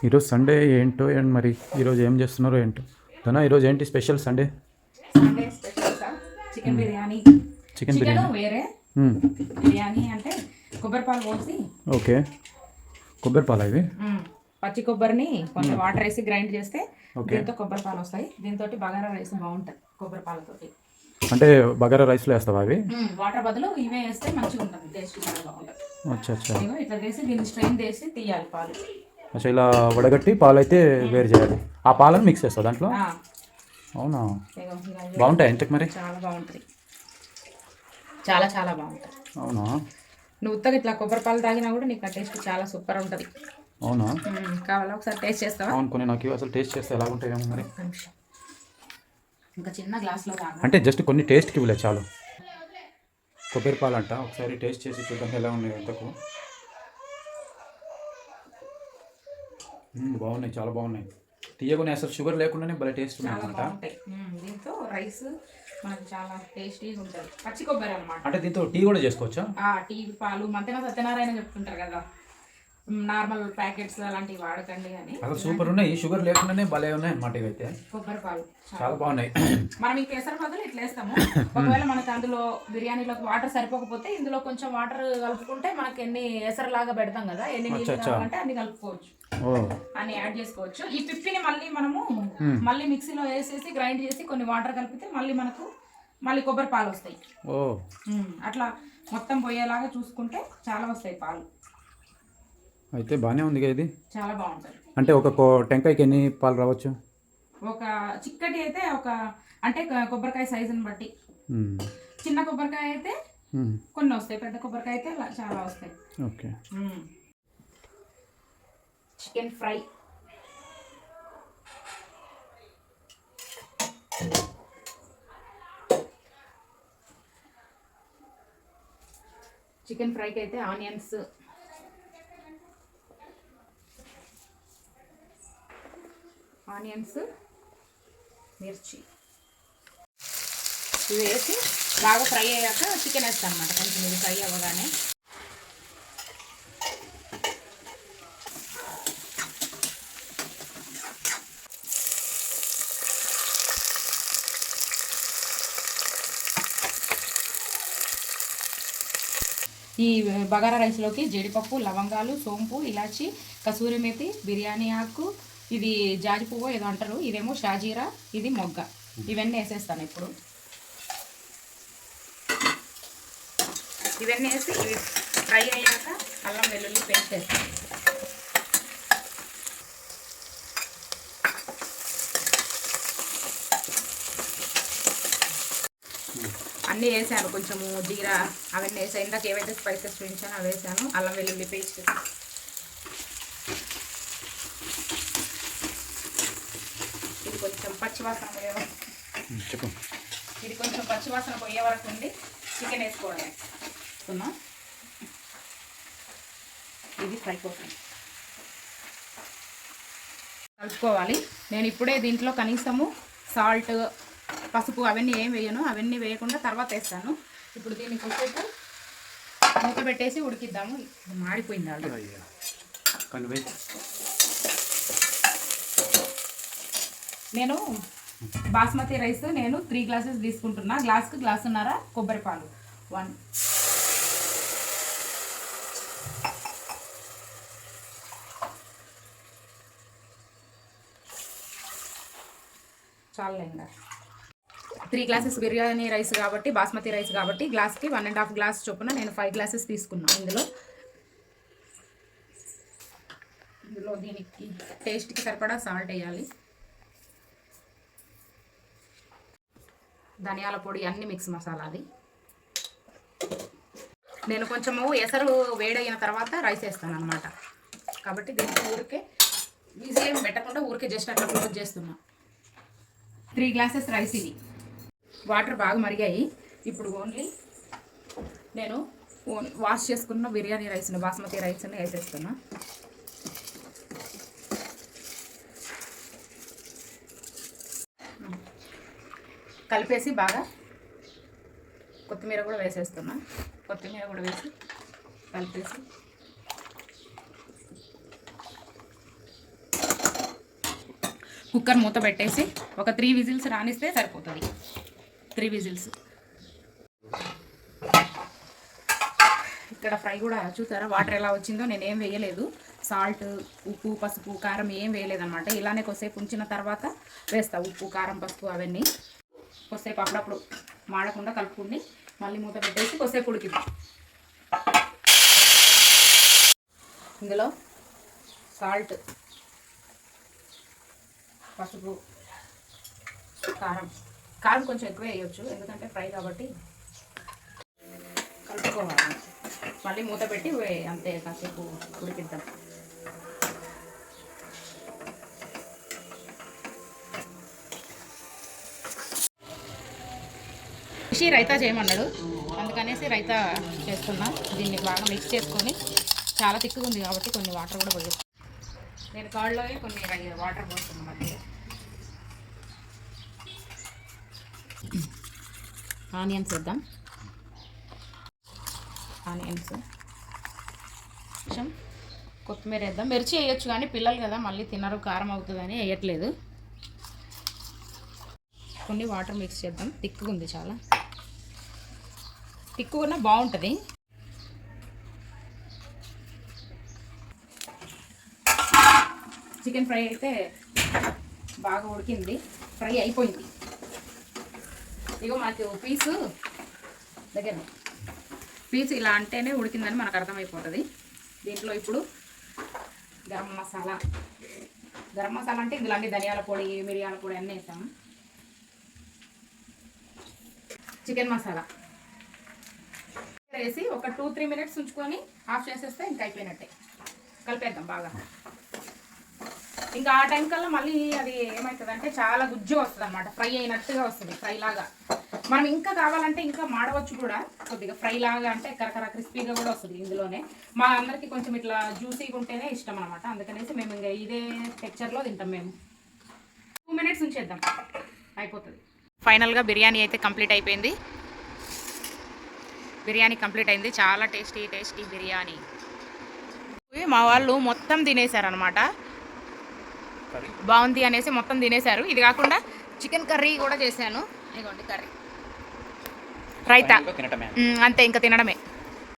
ఈరోజు సండే ఏంటో అండ్ మరి? ఈరోజు ఏం చేస్తున్నారో ఏంటో? తన ఈరోజు ఏంటి special Sunday? Sunday special sir. Chicken biryani. Chicken biryani. వేరే. బిర్యానీ అంటే కొబ్బరి పాలు పోసి. ఓకే. కొబ్బరి పాల ఇవి మ్మ్, పచ్చి కొబ్బరిని కొంచెం వాటర్ వేసి గ్రైండ్ చేస్తే. దీంతో కొబ్బరి పాలు వస్తాయి. దీంతో బగారా రైస్ బాగుంటుంది కొబ్బరి పాలతోటి. అంటే బగారా రైస్లో వేస్తావా అవి? వాటర్ బదులు ఇవే వేస్తే మంచిగా ఉంటుంది టేస్ట్ బాగుంటుంది. అచ్చా అచ్చా. ఇట్లా చేసి దీన్ని స్ట్రెయిన్ చేసి తీయాలి పాలు. అచ్చా ఇలా వడగట్టి పాలు అయితే వేరు చేయాలి. ఆ పాలను మిక్స్ చేస్తావు దాంట్లో? అవునా? బాగుంటాయి ఎంతకు మరి? చాలా బాగుంటుంది. చాలా చాలా బాగుంటుంది. అవునా? నువ్వు ఉత్తగా ఇట్లా కొబ్బరి పాలు తాగినా కూడా నీకు ఆ టేస్ట్ చాలా సూపర్ ఉంటుంది. అవునా? కావాలా? ఒకసారి టేస్ట్ చేస్తావా? అవును కొన్ని నాకు అసలు టేస్ట్ చేస్తే ఎలా ఉంటాయేమో మరి. ఇంకా చిన్న గ్లాస్లో అంటే జస్ట్ కొన్ని టేస్ట్కి ఇవ్వలే చాలు. కొబ్బరి పాలు అంట ఒకసారి టేస్ట్ చేసి చూద్దాం ఎలా ఉన్నాయి ఎంతకు మ్మ్, బాగున్నాయి చాలా బాగున్నాయి. తీయగానే అసలు షుగర్ లేకుండానే భలే టేస్ట్ ఉన్నాయి అనమాట దీంతో రైస్ మనకు చాలా టేస్టీగా ఉంటుంది. పచ్చి కొబ్బరి అనమాట అంటే దీంతో టీ కూడా చేసుకోవచ్చా? ఆ టీ పాలు మంతెన సత్యనారాయణ చెప్తుంటారు కదా. నార్మల్ ప్యాకెట్స్ అలాంటివి వాడకండి అని. అసలు సూపర్ ఉన్నాయి. షుగర్ లేకుండానే భలే ఉన్నాయి అనమాట ఇవైతే. కొబ్బరి పాలు. చాలా బాగున్నాయి. మనం ఈ పెసర బదులు ఇట్లా వేస్తాము. ఒకవేళ మనకు అందులో బిర్యానీలోకి వాటర్ సరిపోకపోతే ఇందులో కొంచెం వాటర్ కలుపుకుంటే మనకి ఎన్ని ఎసరలాగా పెడతాం కదా ఎన్ని నీళ్ళు. కావాలంటే అన్ని కలుపుకోవచ్చు. ఓ. అన్ని యాడ్ చేసుకోవచ్చు. ఈ పిప్పిని మళ్ళీ మనము మళ్ళీ మిక్సీలో వేసేసి గ్రైండ్ చేసి కొన్ని వాటర్ కలిపితే మళ్ళీ మనకు మళ్ళీ కొబ్బరి పాలు వస్తాయి. అట్లా మొత్తం పోయేలాగా చూసుకుంటే చాలా వస్తాయి పాలు. అయితే బాగానే ఉంది ఇది. చాలా బాగుంటుంది. అంటే ఒక టెంకాయకి ఎన్ని పాలు రావచ్చు? ఒక చిక్కటి అయితే ఒక అంటే కొబ్బరికాయ సైజుని బట్టి. చిన్న కొబ్బరికాయ అయితే. కొన్ని వస్తాయి పెద్ద కొబ్బరికాయ అయితే చాలా వస్తాయి. ఓకే. చికెన్ ఫ్రై చికెన్ ఫ్రైకి అయితే ఆనియన్స్ ఆనియన్స్ మిర్చి. ఇవి వేసి బాగా ఫ్రై అయ్యాక చికెన్ వేస్తాను అనమాట కొంచెం ఇది ఫ్రై అవ్వగానే. ఈ బగారా రైస్లోకి జీడిపప్పు లవంగాలు సోంపు ఇలాచి కసూరి మేతి బిర్యానీ ఆకు ఇది జాజి పువ్వు ఏదో అంటారు. ఇదేమో షాజీరా ఇది మొగ్గ. ఇవన్నీ వేసేస్తాను ఇప్పుడు. ఇవన్నీ వేసి ఇవి ఫ్రై అయ్యాక అల్లం వెల్లుల్లి పేస్ట్ వేస్తాను. అన్నీ వేసాను. కొంచెము జీరా అవన్నీ వేసాను. ఇందాక ఏవైతే స్పైసెస్ చూపించానో అవి వేసాను. అల్లం వెల్లుల్లి పేస్ట్ ఇది కొంచెం పచ్చివాసన పోయే. చెప్పు. ఇది కొంచెం పచ్చివాసన పోయే వరకు ఉంది చికెన్ వేసుకోవడమే వేసుకున్నా ఇది ఫ్రై కోసం. కలుపుకోవాలి. నేను ఇప్పుడే దీంట్లో కనీసము సాల్ట్ పసుపు అవన్నీ ఏం వేయను. అవన్నీ వేయకుండా తర్వాత వేస్తాను. ఇప్పుడు దీన్ని కొద్దిసేపు మూత పెట్టేసి ఉడికిద్దాము. ఇది మాడిపోయింది ఆల్రెడీ. నేను బాస్మతి రైస్ నేను త్రీ గ్లాసెస్ తీసుకుంటున్నా. గ్లాస్కి గ్లాసున్నర కొబ్బరి పాలు. వన్ చాలే ఇంకా. త్రీ గ్లాసెస్ బిర్యానీ రైస్ కాబట్టి బాస్మతి రైస్ కాబట్టి గ్లాస్కి వన్ అండ్ హాఫ్ గ్లాస్ చొప్పున నేను ఫైవ్ గ్లాసెస్ తీసుకున్నాను ఇందులో ఇందులో దీనికి టేస్ట్కి సరిపడా సాల్ట్ వేయాలి. ధనియాల పొడి అన్ని మిక్స్ మసాలా అది. నేను కొంచెము ఎసరు వేడైన తర్వాత రైస్ వేస్తాను అనమాట కాబట్టి దీనికి ఊరికే ఈజీ ఏం పెట్టకుండా ఊరికే జస్ట్ అట్లా క్లోజ్ చేస్తున్నా. త్రీ గ్లాసెస్ రైస్ ఇది. వాటర్ బాగా మరిగాయి. ఇప్పుడు ఓన్లీ నేను వాష్ చేసుకున్న బిర్యానీ రైస్ని బాస్మతి రైస్ని వేసేస్తున్నా. కలిపేసి బాగా కొత్తిమీర కూడా వేసేస్తున్నా. కొత్తిమీర కూడా వేసి కలిపేసి కుక్కర్ మూత పెట్టేసి ఒక త్రీ విజిల్స్ రానిస్తే సరిపోతుంది. Three whistles. ఇక్కడ ఫ్రై కూడా చూసారా? వాటర్ ఎలా వచ్చిందో నేను ఏం వేయలేదు. సాల్ట్ ఉప్పు పసుపు కారం ఏం వేయలేదన్నమాట. ఇలానే కొద్దిసేపు ఉంచిన తర్వాత వేస్తా. ఉప్పు కారం పసుపు అవన్నీ. కొద్దిసేపు అప్పుడప్పుడు మాడకుండా కలుపుకుని మళ్ళీ మూత పెట్టేసి కొద్దిసేపు ఉడికిద్దాం. ఇందులో సాల్ట్ పసుపు కారం. కారం కొంచెం ఎక్కువ వేయొచ్చు ఎందుకంటే ఫ్రై కాబట్టి కలుపుకోవాలి. మళ్ళీ మూత పెట్టి అంతే కాసేపు ఉడికిద్దాం. రిషి రైతా చేయమన్నాడు. అందుకనేసి రైతా చేస్తున్నాం. దీన్ని బాగా మిక్స్ చేసుకొని చాలా తిక్కుగా ఉంది కాబట్టి కొన్ని వాటర్ కూడా పోయి నేను కాళ్ళలో కొన్ని రై- వాటర్ పోస్తున్నాను మళ్ళీ ఆనియన్స్ వేద్దాం. ఆనియన్స్ కొంచెం కొత్తిమీర వేద్దాం. మిర్చి వేయొచ్చు కానీ పిల్లలు కదా మళ్ళీ తినరు కారం అవుతుందని వేయట్లేదు. కొన్ని వాటర్ మిక్స్ చేద్దాం. తిక్కుగా ఉంది చాలా. తిక్కుగా బాగుంటుంది. చికెన్ ఫ్రై అయితే బాగా ఉడికింది. ఫ్రై అయిపోయింది. ఇగో మాకు పీసు దగ్గర. పీసు ఇలా అంటేనే ఉడికిందని మనకు అర్థమైపోతుంది. దీంట్లో ఇప్పుడు గరం మసాలా. గరం మసాలా అంటే ఇందులో అన్ని ధనియాల పొడి మిరియాల పొడి అన్నీ వేసాము. చికెన్ మసాలా. వేసి ఒక టూ త్రీ మినిట్స్ ఉంచుకొని ఆఫ్ చేసేస్తే ఇంకా అయిపోయినట్టే. కలిపేద్దాం బాగా. ఇంకా ఆ టైం కల్లా మళ్ళీ అది ఏమవుతుంది అంటే చాలా గుజ్జు వస్తుంది అనమాట ఫ్రై అయినట్టుగా వస్తుంది ఫ్రై లాగా. మనం ఇంకా కావాలంటే ఇంకా మాడవచ్చు కూడా. కొద్దిగా ఫ్రై లాగా అంటే కరకర క్రిస్పీగా కూడా వస్తుంది ఇందులోనే. మా అందరికి కొంచెం ఇట్లా జ్యూసీగా ఉంటేనే ఇష్టం అనమాట అందుకనేసి మేము ఇంకా ఇదే టెక్చర్లో తింటాం మేము. టూ మినిట్స్ ఉంచేద్దాం. అయిపోతుంది. ఫైనల్గా బిర్యానీ అయితే కంప్లీట్ అయిపోయింది. బిర్యానీ కంప్లీట్ అయింది. చాలా టేస్టీ టేస్టీ బిర్యానీ. మా వాళ్ళు మొత్తం తినేశారనమాట బాగుంది అనేసి మొత్తం తినేశారు. ఇది కాకుండా చికెన్ కర్రీ కూడా చేశాను. ఇదిగోండి కర్రీ. రైతా. అంతే ఇంకా తినడమే.